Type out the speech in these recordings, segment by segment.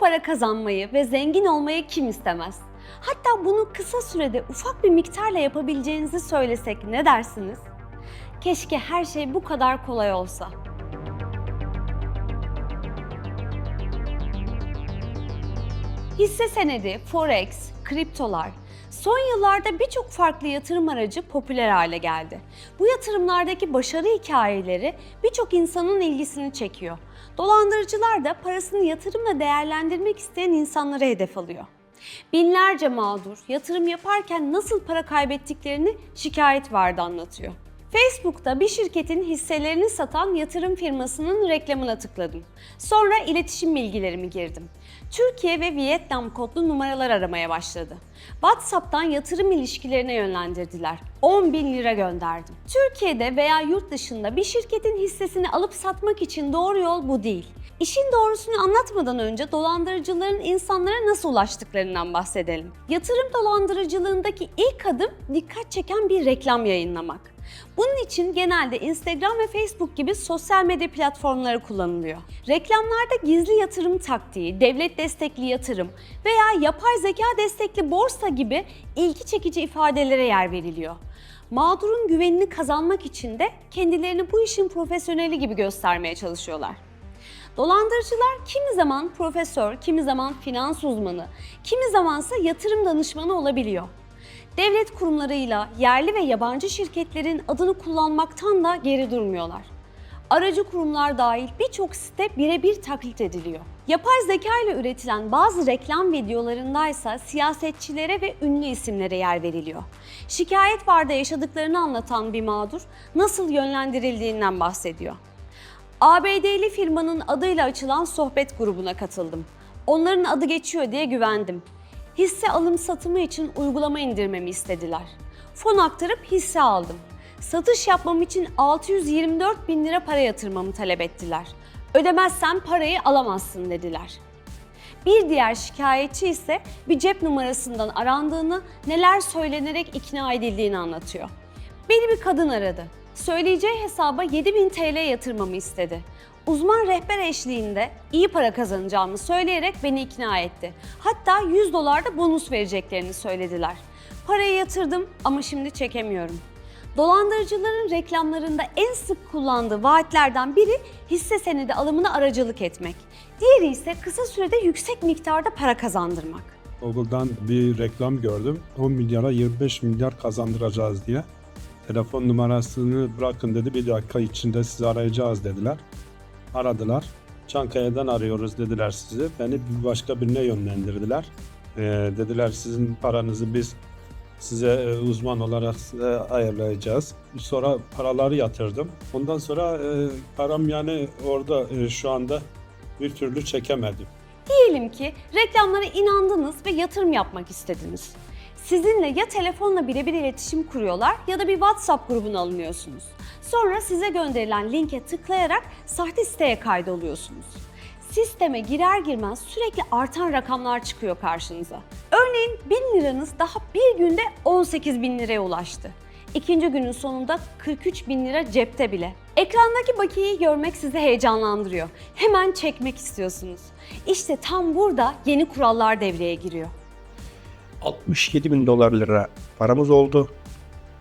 Para kazanmayı ve zengin olmayı kim istemez? Hatta bunu kısa sürede ufak bir miktarla yapabileceğinizi söylesek ne dersiniz? Keşke her şey bu kadar kolay olsa. Hisse senedi, forex, kriptolar son yıllarda birçok farklı yatırım aracı popüler hale geldi. Bu yatırımlardaki başarı hikayeleri birçok insanın ilgisini çekiyor. Dolandırıcılar da parasını yatırımla değerlendirmek isteyen insanları hedef alıyor. Binlerce mağdur yatırım yaparken nasıl para kaybettiklerini şikayet vardı anlatıyor. Facebook'ta bir şirketin hisselerini satan yatırım firmasının reklamına tıkladım. Sonra iletişim bilgilerimi girdim. Türkiye ve Vietnam kodlu numaralar aramaya başladı. WhatsApp'tan yatırım ilişkilerine yönlendirdiler. 10 bin lira gönderdim. Türkiye'de veya yurt dışında bir şirketin hissesini alıp satmak için doğru yol bu değil. İşin doğrusunu anlatmadan önce dolandırıcıların insanlara nasıl ulaştıklarından bahsedelim. Yatırım dolandırıcılığındaki ilk adım dikkat çeken bir reklam yayınlamak. Bunun için genelde Instagram ve Facebook gibi sosyal medya platformları kullanılıyor. Reklamlarda gizli yatırım taktiği, devlet destekli yatırım veya yapay zeka destekli borsa gibi ilgi çekici ifadelere yer veriliyor. Mağdurun güvenini kazanmak için de kendilerini bu işin profesyoneli gibi göstermeye çalışıyorlar. Dolandırıcılar kimi zaman profesör, kimi zaman finans uzmanı, kimi zamansa yatırım danışmanı olabiliyor. Devlet kurumlarıyla yerli ve yabancı şirketlerin adını kullanmaktan da geri durmuyorlar. Aracı kurumlar dahil birçok site birebir taklit ediliyor. Yapay zeka ile üretilen bazı reklam videolarındaysa siyasetçilere ve ünlü isimlere yer veriliyor. Şikayet varda yaşadıklarını anlatan bir mağdur nasıl yönlendirildiğinden bahsediyor. ABD'li firmanın adıyla açılan sohbet grubuna katıldım. Onların adı geçiyor diye güvendim. Hisse alım satımı için uygulama indirmemi istediler. Fon aktarıp hisse aldım. Satış yapmam için 624 bin lira para yatırmamı talep ettiler. Ödemezsen parayı alamazsın dediler. Bir diğer şikayetçi ise bir cep numarasından arandığını, neler söylenerek ikna edildiğini anlatıyor. Beni bir kadın aradı. Söyleyeceği hesaba 7000 TL yatırmamı istedi. Uzman rehber eşliğinde iyi para kazanacağımı söyleyerek beni ikna etti. Hatta 100 dolar da bonus vereceklerini söylediler. Parayı yatırdım ama şimdi çekemiyorum. Dolandırıcıların reklamlarında en sık kullandığı vaatlerden biri hisse senedi alımına aracılık etmek. Diğeri ise kısa sürede yüksek miktarda para kazandırmak. Google'dan bir reklam gördüm. 10 milyara 25 milyar kazandıracağız diye. Telefon numarasını bırakın dedi. Bir dakika içinde sizi arayacağız dediler. Aradılar. Çankaya'dan arıyoruz dediler sizi. Beni başka birine yönlendirdiler. Ee, dediler sizin paranızı biz size e, uzman olarak e, ayarlayacağız. Sonra paraları yatırdım. Ondan sonra e, param yani orada e, şu anda bir türlü çekemedim. Diyelim ki reklamlara inandınız ve yatırım yapmak istediniz. Sizinle ya telefonla birebir iletişim kuruyorlar ya da bir WhatsApp grubuna alınıyorsunuz. Sonra size gönderilen linke tıklayarak sahte siteye kaydoluyorsunuz. Sisteme girer girmez sürekli artan rakamlar çıkıyor karşınıza. Örneğin 1000 liranız daha bir günde 18 bin liraya ulaştı. İkinci günün sonunda 43 bin lira cepte bile. Ekrandaki bakiyeyi görmek sizi heyecanlandırıyor. Hemen çekmek istiyorsunuz. İşte tam burada yeni kurallar devreye giriyor. 67 bin dolar lira paramız oldu.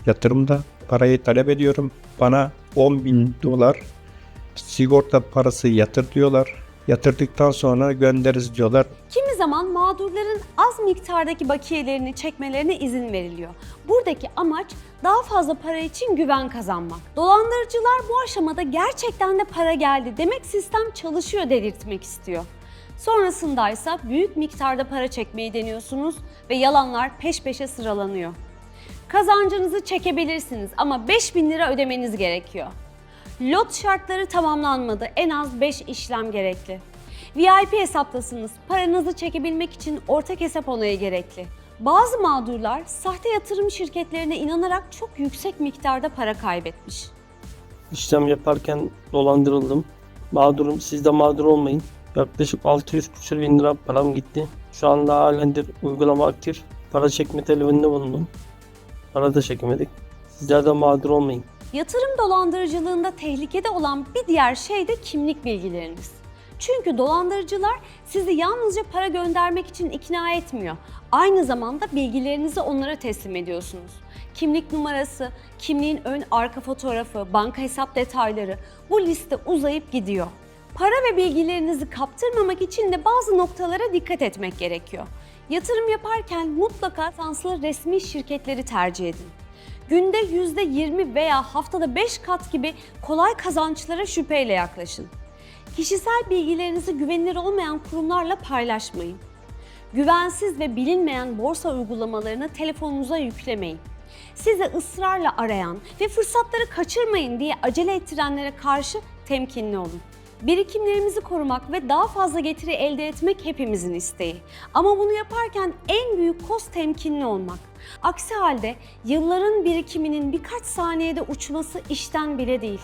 Yatırımda parayı talep ediyorum. Bana 10 bin dolar sigorta parası yatır diyorlar. Yatırdıktan sonra göndeririz diyorlar. Kimi zaman mağdurların az miktardaki bakiyelerini çekmelerine izin veriliyor. Buradaki amaç daha fazla para için güven kazanmak. Dolandırıcılar bu aşamada gerçekten de para geldi demek sistem çalışıyor dedirtmek istiyor. Sonrasında ise büyük miktarda para çekmeyi deniyorsunuz ve yalanlar peş peşe sıralanıyor. Kazancınızı çekebilirsiniz ama 5000 lira ödemeniz gerekiyor. Lot şartları tamamlanmadı. En az 5 işlem gerekli. VIP hesaptasınız. Paranızı çekebilmek için ortak hesap onayı gerekli. Bazı mağdurlar sahte yatırım şirketlerine inanarak çok yüksek miktarda para kaybetmiş. İşlem yaparken dolandırıldım. Mağdurum, siz de mağdur olmayın. Yaklaşık 600 küsur bin lira param gitti. Şu anda halendir uygulama aktif. Para çekme talebinde bulundum. Para da çekemedik. Sizler de mağdur olmayın. Yatırım dolandırıcılığında tehlikede olan bir diğer şey de kimlik bilgileriniz. Çünkü dolandırıcılar sizi yalnızca para göndermek için ikna etmiyor. Aynı zamanda bilgilerinizi onlara teslim ediyorsunuz. Kimlik numarası, kimliğin ön arka fotoğrafı, banka hesap detayları bu liste uzayıp gidiyor. Para ve bilgilerinizi kaptırmamak için de bazı noktalara dikkat etmek gerekiyor. Yatırım yaparken mutlaka lisanslı resmi şirketleri tercih edin. Günde %20 veya haftada 5 kat gibi kolay kazançlara şüpheyle yaklaşın. Kişisel bilgilerinizi güvenilir olmayan kurumlarla paylaşmayın. Güvensiz ve bilinmeyen borsa uygulamalarını telefonunuza yüklemeyin. Sizi ısrarla arayan ve fırsatları kaçırmayın diye acele ettirenlere karşı temkinli olun. Birikimlerimizi korumak ve daha fazla getiri elde etmek hepimizin isteği. Ama bunu yaparken en büyük koz temkinli olmak. Aksi halde yılların birikiminin birkaç saniyede uçması işten bile değil.